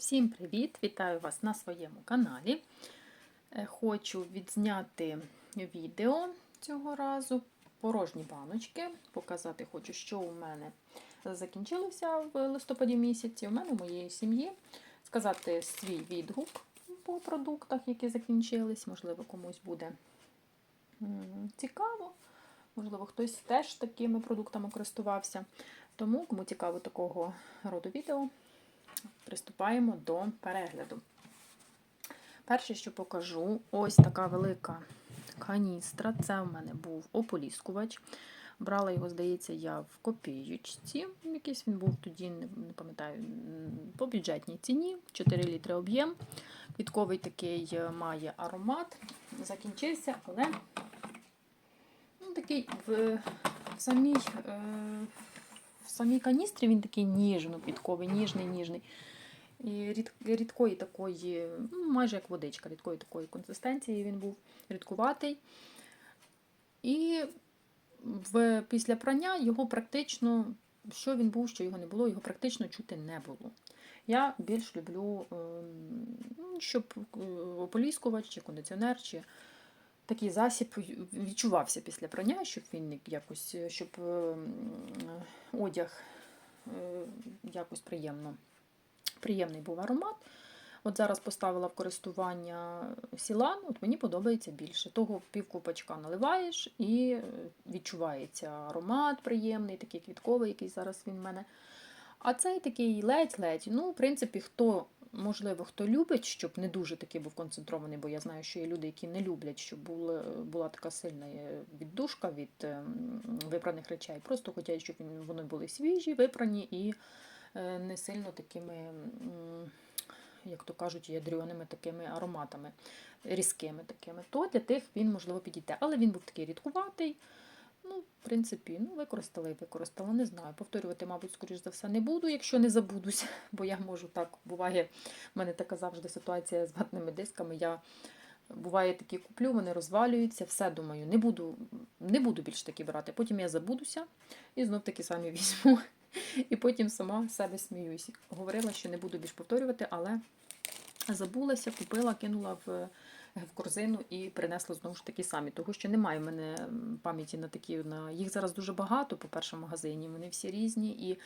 Всім привіт! Вітаю вас на своєму каналі. Е, Хочу відзняти відео цього разу, порожні баночки. Показати хочу, що у мене закінчилося в листопаді місяці. У мене у моєї сім'ї. Сказати свій відгук по продуктах, які закінчились. Можливо, комусь буде цікаво. Можливо, хтось теж такими продуктами користувався. Тому, кому цікаво такого роду відео, приступаємо до перегляду. Перше, що покажу, ось така велика каністра. Це в мене був ополіскувач. Брала його, здається, я в копіючці. Якийсь він був тоді, не не пам'ятаю, по бюджетній ціні. 4 літри об'єм. Квітковий такий е, має аромат. Закінчився, але ну, такий в, в самій. Е, в самій каністрі він такий ніжно-квітковий, ніжний, ніжний. І рід, рідкої такої, ну, майже як водичка, рідкої такої консистенції він був рідкуватий. І в, після прання його практично, що він був, що його не було, його практично чути не було. Я більш люблю, ем, ну, щоб е, ополіскувач чи кондиціонер, чи такий засіб відчувався після прання, щоб він якось, щоб ем, одяг е, якось приємно, приємний був аромат. От зараз поставила в користування сілан, от мені подобається більше. Того півкупочка наливаєш і е, відчувається аромат приємний, такий квітковий, який зараз він в мене. А цей такий ледь-ледь. Ну, в принципі, хто, можливо, хто любить, щоб не дуже такий був концентрований, бо я знаю, що є люди, які не люблять, щоб була, була така сильна е, віддушка від ем, випраних речей. Просто хочуть, щоб вони були свіжі, випрані і е, не сильно такими, як то кажуть, ядреними такими ароматами, різкими такими. То для тих він, можливо, підійде. Але він був такий рідкуватий. Ну, в принципі, ну, використала і використала, не знаю. Повторювати, мабуть, скоріш за все, не буду, якщо не забудусь, бо я можу так, буває, в мене така завжди ситуація з ватними дисками. Я буває такі куплю, вони розвалюються, все думаю, не буду, не буду більше такі брати. Потім я забудуся і знов такі самі візьму. І потім сама себе сміюсь. Говорила, що не буду більш повторювати, але забулася, купила, кинула в в корзину і принесла знову ж такі самі. Того що немає в мене пам'яті на такі. На... Їх зараз дуже багато, по-перше, в магазині. Вони всі різні і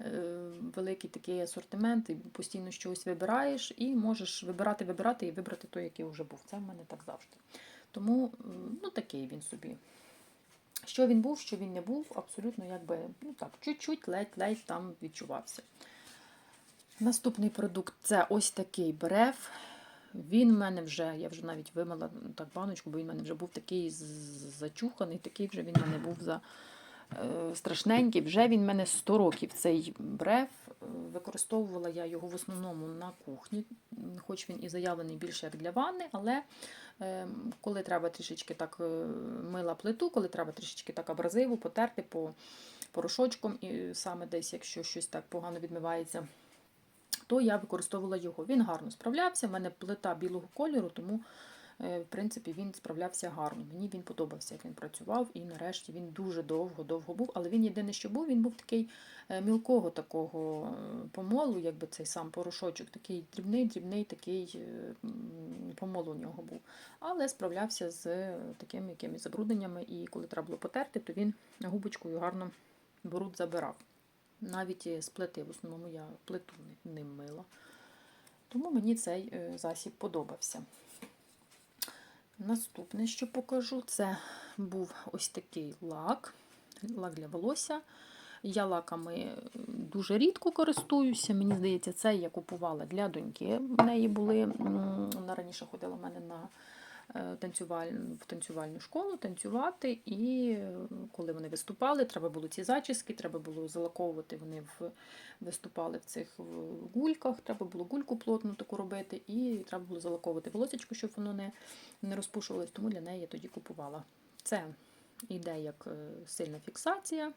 е, великий такий асортимент, і постійно щось вибираєш, і можеш вибирати, вибирати і вибрати той, який вже був. Це в мене так завжди. Тому ну, такий він собі. Що він був, що він не був, абсолютно якби ну так, чуть-чуть ледь-ледь там відчувався. Наступний продукт це ось такий бреф. Він в мене вже, я вже навіть вимила так баночку, бо він в мене вже був такий зачуханий, такий вже він в мене був за е, страшненький. Вже він в мене 100 років цей бреф. Е, Використовувала я його в основному на кухні, хоч він і заявлений більше як для ванни, але е, коли треба трішечки так е, мила плиту, коли треба трішечки так абразиву, потерти по порошочком, і саме десь, якщо щось так погано відмивається то я використовувала його. Він гарно справлявся. У мене плита білого кольору, тому е, в принципі він справлявся гарно. Мені він подобався, як він працював, і нарешті він дуже довго-довго був. Але він єдине, що був, він був такий е, мілкого такого е, помолу, якби цей сам порошочок, такий дрібний, дрібний такий помол у нього був. Але справлявся з такими якимись забрудненнями, і коли треба було потерти, то він губочкою гарно бруд забирав. Навіть е, з плити, в основному я плиту ни- ним мила. Тому мені цей е, засіб подобався. Наступне, що покажу, це був ось такий лак, лак для волосся. Я лаками дуже рідко користуюся. Мені здається, це я купувала для доньки. В неї були, вона раніше ходила в мене на е, в танцювальну школу танцювати, і е, коли вони виступали, треба було ці зачіски, треба було залаковувати. Вони в, виступали в цих гульках, треба було гульку плотну таку робити, і треба було залаковувати волосечко, щоб воно не, не розпушувалось. Тому для неї я тоді купувала. Це йде як е, сильна фіксація,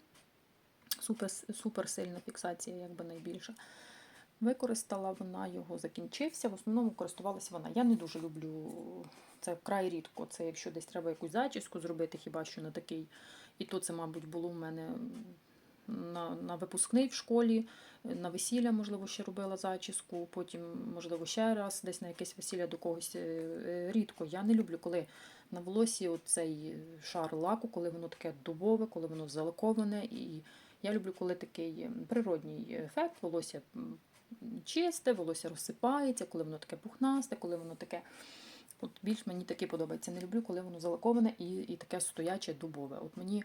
супер, супер сильна фіксація, якби найбільша. Використала вона його, закінчився. В основному користувалася вона. Я не дуже люблю це вкрай рідко. Це якщо десь треба якусь зачіску зробити, хіба що на такий. І то це, мабуть, було в мене на, на випускний в школі, на весілля, можливо, ще робила зачіску, потім, можливо, ще раз десь на якесь весілля до когось е, рідко. Я не люблю, коли на волосі оцей шар лаку, коли воно таке дубове, коли воно залаковане. І я люблю, коли такий природній ефект, волосся чисте, волосся розсипається, коли воно таке пухнасте, коли воно таке. От більш мені таке подобається. Не люблю, коли воно залаковане і, і таке стояче дубове. От мені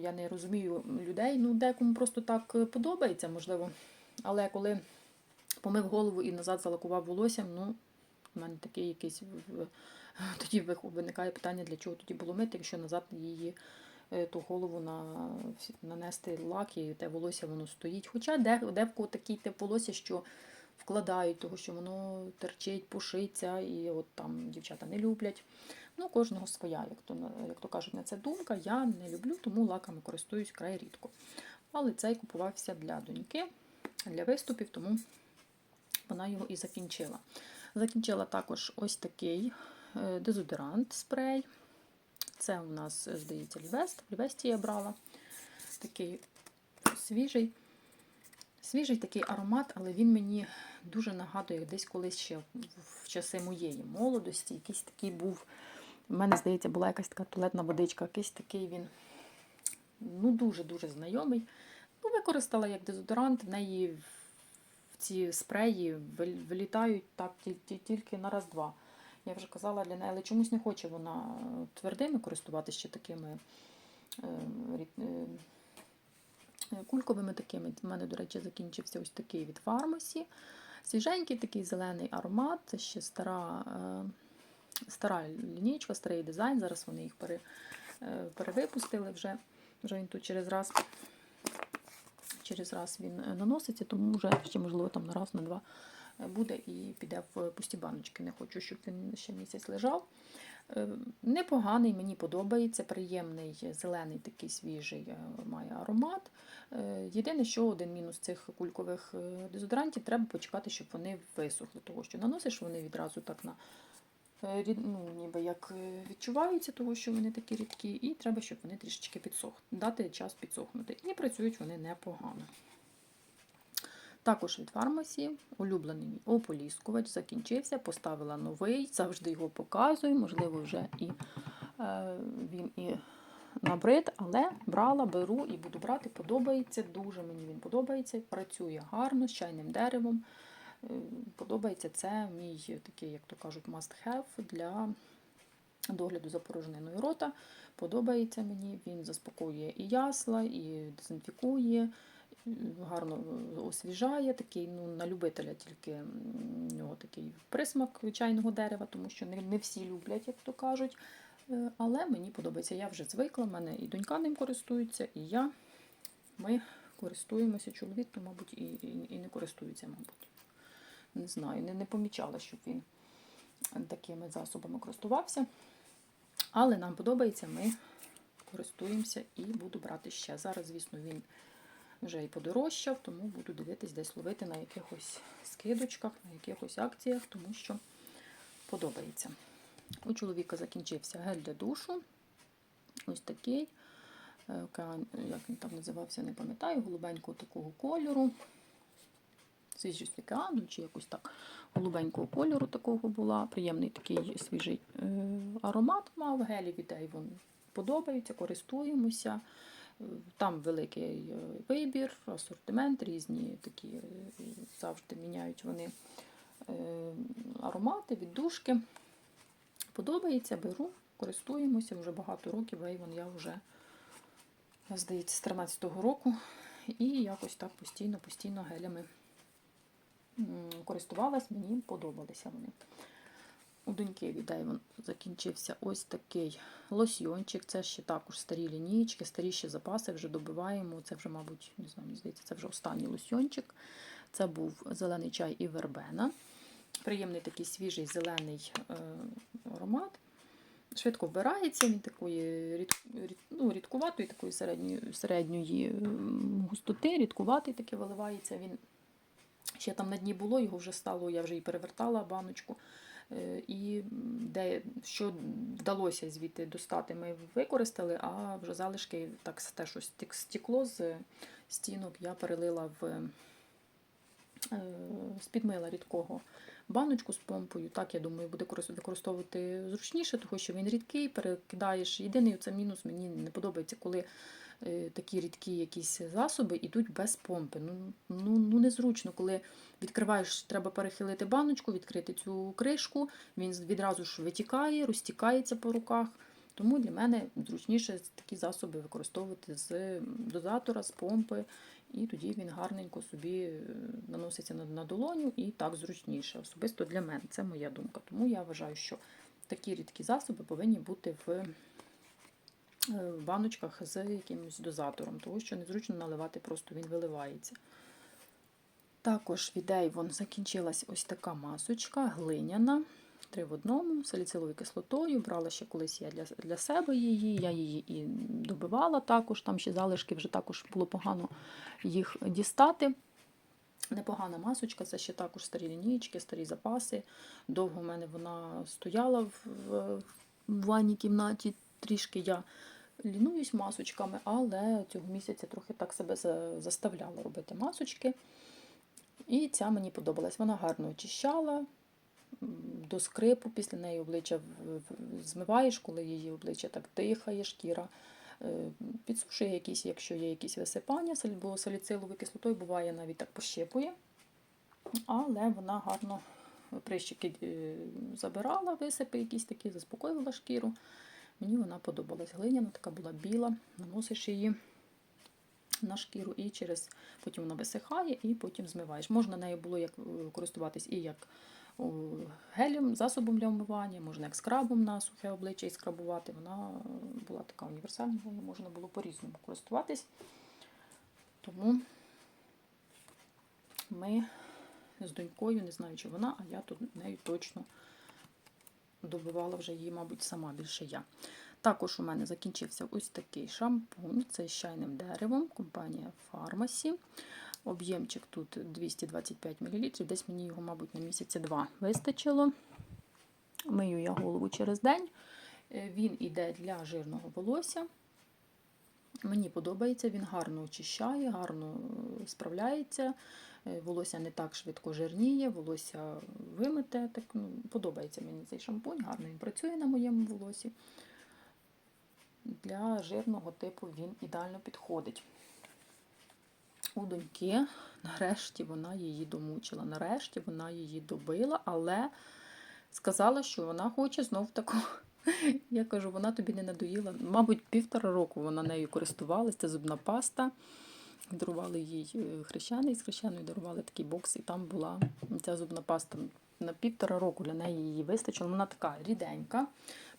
я не розумію людей, ну декому просто так е, подобається, можливо. Але коли помив голову і назад залакував волоссям, ну, в мене такий якийсь тоді виникає питання, для чого тоді було мити, якщо назад її е, ту голову на, нанести лак і те волосся воно стоїть. Хоча де, де такий тип волосся, що вкладають, того, що воно терчить, пушиться, і от там дівчата не люблять. Ну, кожного своя, як то, як то кажуть, на це думка. Я не люблю, тому лаками користуюсь край рідко. Але цей купувався для доньки, для виступів, тому вона його і закінчила. Закінчила також ось такий е, дезодорант спрей. Це у нас, здається, Лівест. В Лівесті я брала. Такий свіжий. Свіжий такий аромат, але він мені дуже нагадує десь колись ще в- часи моєї молодості. Якийсь такий був. У мене, здається, була якась така туалетна водичка, якийсь такий він ну, дуже-дуже знайомий. Ну, використала як дезодорант, в неї в ці спреї вилітають так ті- ті- тільки на раз-два. Я вже казала для неї, але чомусь не хоче вона твердими користуватися ще такими е, е, е, кульковими такими. У мене, до речі, закінчився ось такий від фармасі. Свіженький такий зелений аромат. Це ще стара, е, стара лінійка, старий дизайн. Зараз вони їх пере, е, перевипустили вже. Вже він тут через раз, через раз він е, наноситься, тому вже ще, можливо, там на раз, на два буде і піде в пусті баночки. Не хочу, щоб він ще місяць лежав. Е, Непоганий, мені подобається, приємний, зелений такий свіжий е, має аромат. Е, Єдине, що один мінус цих кулькових дезодорантів, треба почекати, щоб вони висохли, тому що наносиш вони відразу так на ну, ніби як відчуваються, того, що вони такі рідкі, і треба, щоб вони трішечки підсохли, дати час підсохнути. І працюють вони непогано. Також від фармасі улюблений мій ополіскувач закінчився, поставила новий, завжди його показую, можливо, вже і е, він і набрид, але брала, беру і буду брати. Подобається, дуже мені він подобається. Працює гарно з чайним деревом. Е, Подобається це мій такий, як то кажуть, must have для догляду за порожниною рота. Подобається мені, він заспокоює і ясла, і дезінфікує, гарно е, освіжає. Такий, ну, на любителя тільки нього такий присмак чайного дерева, тому що не, не всі люблять, як то кажуть. Е, Але мені подобається. Я вже звикла, в мене і донька ним користується, і я. Ми користуємося. Чоловік, то, мабуть, і, і, і не користується, мабуть. Не знаю, не, не помічала, щоб він такими засобами користувався. Але нам подобається, ми користуємося і буду брати ще. Зараз, звісно, він вже і подорожчав, тому буду дивитись, десь ловити на якихось скидочках, на якихось акціях, тому що подобається. У чоловіка закінчився гель для душу. Ось такий. Е, як він там називався, не пам'ятаю, голубенького такого кольору. Свіжість океану, чи якось так голубенького кольору такого була. Приємний такий свіжий е, аромат мав. Гелі від Avon подобаються, користуємося. Там великий е, вибір, асортимент, різні такі е, завжди міняють вони е, аромати, віддушки. Подобається, беру, користуємося вже багато років. Avon я вже, здається, з 13-го року. І якось так постійно, постійно гелями користувалась, мені подобалися вони. У доньки від Avon закінчився ось такий лосьйончик. Це ще також старі лінійки, старіші запаси вже добиваємо. Це вже, мабуть, не знаю, здається, це вже останній лосьйончик. Це був зелений чай і вербена. Приємний такий свіжий зелений е, аромат. Швидко вбирається, він такої рід, ну, рідкуватої, такої середньої, середньої густоти, рідкуватий таки виливається. Він ще там на дні було, його вже стало, я вже і перевертала баночку. Е, І де що вдалося звідти достати, ми використали, а вже залишки так те, що стекло з стінок, я перелила в е, з-під рідкого баночку з помпою. Так, я думаю, буде використовувати зручніше, тому що він рідкий, перекидаєш. Єдиний це мінус мені не подобається, коли е, такі рідкі якісь засоби йдуть без помпи. Ну, ну, ну незручно, коли відкриваєш, треба перехилити баночку, відкрити цю кришку, він відразу ж витікає, розтікається по руках. Тому для мене зручніше такі засоби використовувати з дозатора, з помпи, і тоді він гарненько собі е, наноситься на, долоню і так зручніше. Особисто для мене, це моя думка. Тому я вважаю, що такі рідкі засоби повинні бути в е, в баночках з якимось дозатором, тому що незручно наливати, просто він виливається. Також від Avon закінчилась ось така масочка глиняна. Три в одному, саліциловою кислотою. Брала ще колись я для, для себе її, я її і добивала також, там ще залишки вже також було погано їх дістати. Непогана масочка, це ще також старі лінійки, старі запаси. Довго в мене вона стояла в, в, в ванній кімнаті. Трішки я лінуюсь масочками, але цього місяця трохи так себе заставляла робити масочки. І ця мені подобалась. Вона гарно очищала до скрипу, після неї обличчя змиваєш, коли її обличчя так дихає, шкіра. е, Підсушує якісь, якщо є якісь висипання, бо саліциловою кислотою буває навіть так пощипує. Але вона гарно прищики е, забирала, висипи якісь такі, заспокоювала шкіру. Мені вона подобалась. Глиняна така була біла, наносиш її на шкіру і через потім вона висихає і потім змиваєш. Можна нею було як е, користуватись і як гелем, засобом для вмивання, можна як скрабом на сухе обличчя і скрабувати. Вона була така універсальна, нею можна було по-різному користуватись. Тому ми з донькою, не знаю, чи вона, а я тут нею точно добивала вже її, мабуть, сама більше я. Також у мене закінчився ось такий шампунь. Це з чайним деревом, компанія Pharmacy. Об'ємчик тут 225 мл. Десь мені його, мабуть, на місяці два вистачило. Мию я голову через день. Е, Він іде для жирного волосся. Мені подобається, він гарно очищає, гарно е, справляється. Е, Волосся не так швидко жирніє, волосся вимите. Так, ну, подобається мені цей шампунь, гарно він працює на моєму волосі. Для жирного типу він ідеально підходить. У доньки, нарешті, вона її домучила. Нарешті вона її добила, але сказала, що вона хоче знов таку. Я кажу, вона тобі не надоїла. Мабуть, півтора року вона нею користувалася. Це зубна паста. Дарували їй е, хрещаний, з хрещаною дарували такий бокс, і там була ця зубна паста. На півтора року для неї її вистачило. Вона така ріденька,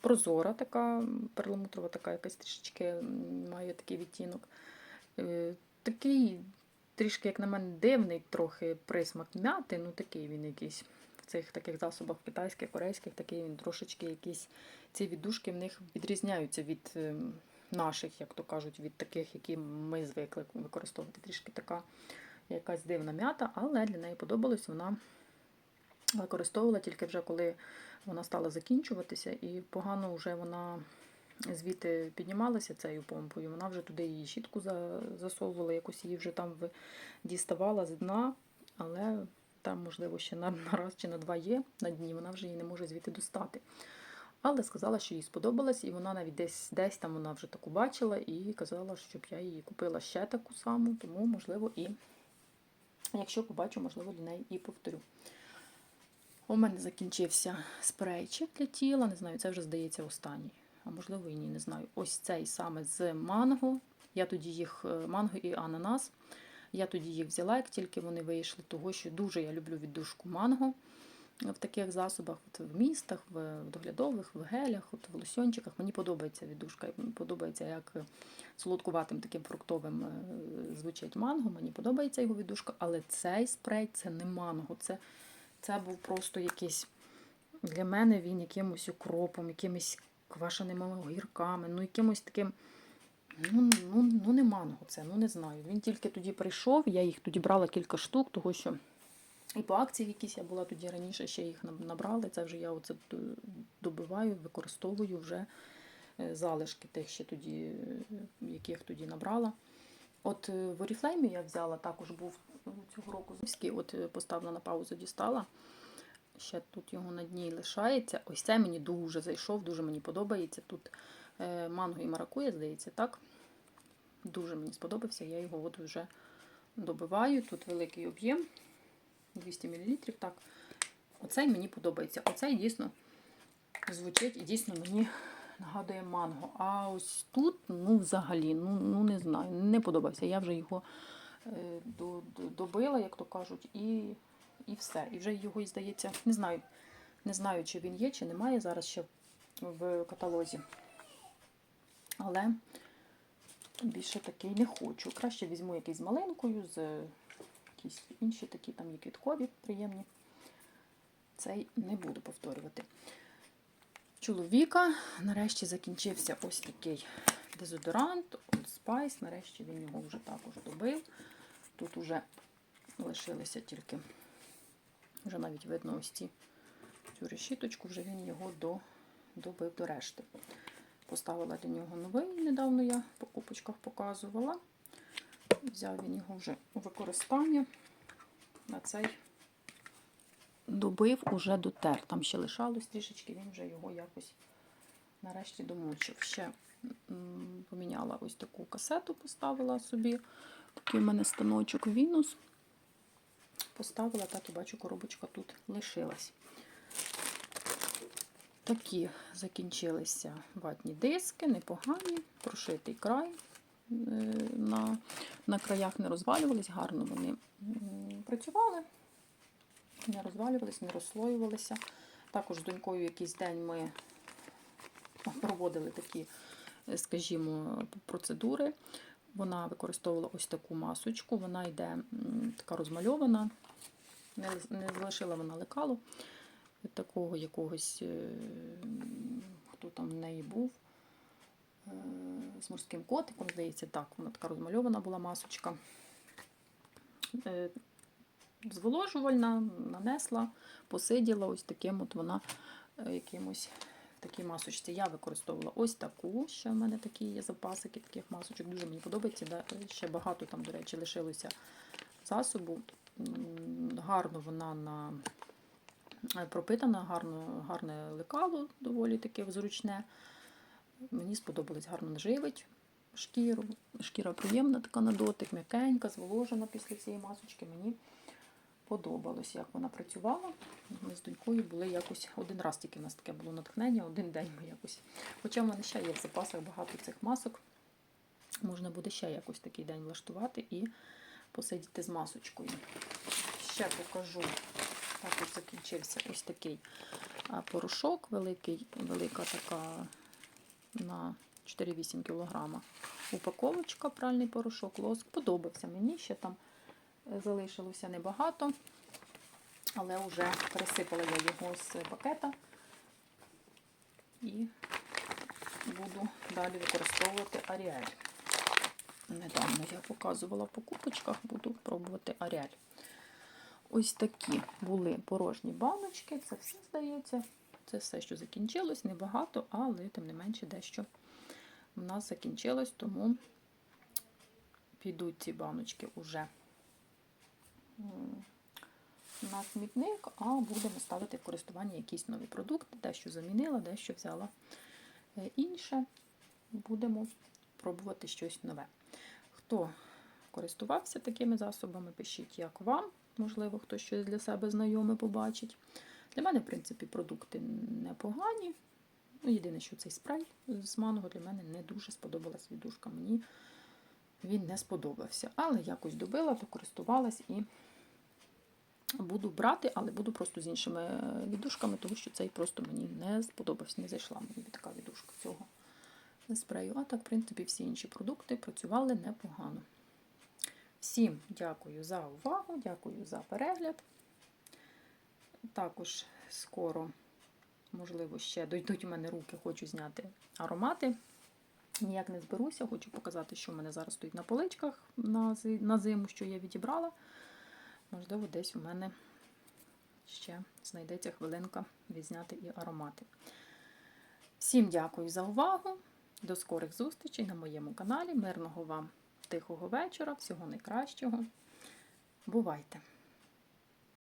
прозора, така перламутрова, така якась трішечки має такий відтінок. Е, Такий, трішки, як на мене, дивний трохи присмак м'яти, ну такий він якийсь. В цих таких засобах китайських, корейських, такий він трошечки якісь ці віддушки в них відрізняються від ем, наших, як то кажуть, від таких, які ми звикли використовувати. Трішки така якась дивна м'ята, але для неї подобалось. Вона використовувала тільки вже коли вона стала закінчуватися, і погано вже вона звідти піднімалася цією помпою. Вона вже туди її щітку засовувала, якось її вже там діставала з дна, але там, можливо, ще на, раз чи на два є на дні, вона вже її не може звідти достати. Але сказала, що їй сподобалось, і вона навіть десь десь там вона вже таку бачила і казала, щоб я її купила ще таку саму, тому, можливо, і якщо побачу, можливо, для неї і повторю. У мене закінчився спрейчик для тіла, не знаю, це вже здається останній, а можливо і ні, не знаю. Ось цей саме з манго. Я тоді їх е, манго і ананас. Я тоді їх взяла, як тільки вони вийшли, того що дуже я люблю віддушку манго в таких засобах, от в містах, в доглядових, в гелях, от в лосьончиках. Мені подобається віддушка, і подобається, як солодкуватим таким фруктовим е, звучить манго. Мені подобається його віддушка, але цей спрей це не манго. Це, це був просто якийсь для мене він якимось укропом, якимись квашеними огірками, ну якимось таким. Ну, ну, ну не манго це, ну не знаю. Він тільки тоді прийшов, я їх тоді брала кілька штук, того що І по акції якісь я була тоді раніше, ще їх набрали. Це вже я оце добиваю, використовую вже е, залишки тих ще тоді, е, яких тоді набрала. От е, в Oriflame я взяла, також був е, цього року от е, поставила на паузу, дістала. Ще тут його на дні лишається. Ось це мені дуже зайшов, дуже мені подобається. Тут е, манго і маракуя, здається, так. Дуже мені сподобався, я його от вже добиваю. Тут великий об'єм 200 мл. Так. Оцей мені подобається. Оцей дійсно звучить і дійсно мені нагадує манго. А ось тут, ну, взагалі, ну, ну не знаю, не подобався. Я вже його е, до- до- добила, як то кажуть, і, і все. І вже його, здається, не знаю, не знаю, чи він є, чи немає зараз ще в каталозі. Але більше такий не хочу. Краще візьму якийсь з малинкою, з якісь інші такі там є квіткові, приємні. Цей не буду повторювати. Чоловіка нарешті закінчився ось такий дезодорант, Old Spice. Нарешті він його вже також добив. Тут вже лишилися тільки, вже навіть видно ось ці, цю решіточку, вже він його до, добив до решти. Поставила для нього новий, недавно я в покупочках показувала. Взяв він його вже у використання. На цей добив уже дотер. Там ще лишалось трішечки, він вже його якось нарешті домучив. Ще поміняла ось таку касету, поставила собі. Такий в мене станочок Вінус. Поставила, так і бачу, коробочка тут лишилась. Такі закінчилися ватні диски, непогані, прошитий край. На, на краях не розвалювались, гарно вони працювали, не розвалювались, не розслоювалися. Також з донькою якийсь день ми проводили такі, е, скажімо, процедури. Вона використовувала ось таку масочку, вона йде така розмальована, не, не залишила вона лекалу такого якогось, е, хто там в неї був, з морським котиком, здається, так, вона така розмальована була масочка. Е, Зволожувальна, нанесла, посиділа ось таким от вона е, якимось в такій масочці. Я використовувала ось таку, ще в мене такі є запасики таких масочок. Дуже мені подобається. Да, Ще багато там, до речі, лишилося засобу. Гарно вона на е, пропитана, гарно, гарне лекало, доволі таке зручне. Мені сподобалось гарно наживить шкіру. Шкіра приємна, така на дотик, м'якенька, зволожена після цієї масочки. Мені подобалось, як вона працювала. Ми з донькою були якось один раз тільки в нас таке було натхнення, один день ми якось. Хоча в мене ще є в запасах багато цих масок. Можна буде ще якось такий день влаштувати і посидіти з масочкою. Ще покажу. Так от закінчився ось такий порошок великий, велика така на 4-8 кг. Упаковочка, пральний порошок, лоск. Подобався мені, ще там е, залишилося небагато, але вже пересипала я його з пакета і буду далі використовувати Аріель. Недавно я показувала в покупочках, буду пробувати Аріель. Ось такі були порожні баночки, це все здається. Це все, що закінчилось, небагато, але тим не менше дещо в нас закінчилось, тому підуть ці баночки уже на смітник, а будемо ставити в користування якісь нові продукти, дещо замінила, дещо взяла е, інше. Будемо пробувати щось нове. Хто користувався такими засобами, пишіть, як вам. Можливо, хтось щось для себе знайоме побачить. Для мене, в принципі, продукти непогані. Ну, єдине, що цей спрей з манго для мене не дуже сподобалась віддушка. Мені він не сподобався. Але якось добила, покористувалась і буду брати, але буду просто з іншими віддушками, тому що цей просто мені не сподобався, не зайшла мені така віддушка цього спрею. А так, в принципі, всі інші продукти працювали непогано. Всім дякую за увагу, дякую за перегляд. Також скоро, можливо, ще дойдуть у мене руки, хочу зняти аромати. Ніяк не зберуся, хочу показати, що в мене зараз стоїть на поличках на зиму, що я відібрала. Можливо, десь у мене ще знайдеться хвилинка відзняти і аромати. Всім дякую за увагу. До скорих зустрічей на моєму каналі. Мирного вам тихого вечора, всього найкращого. Бувайте!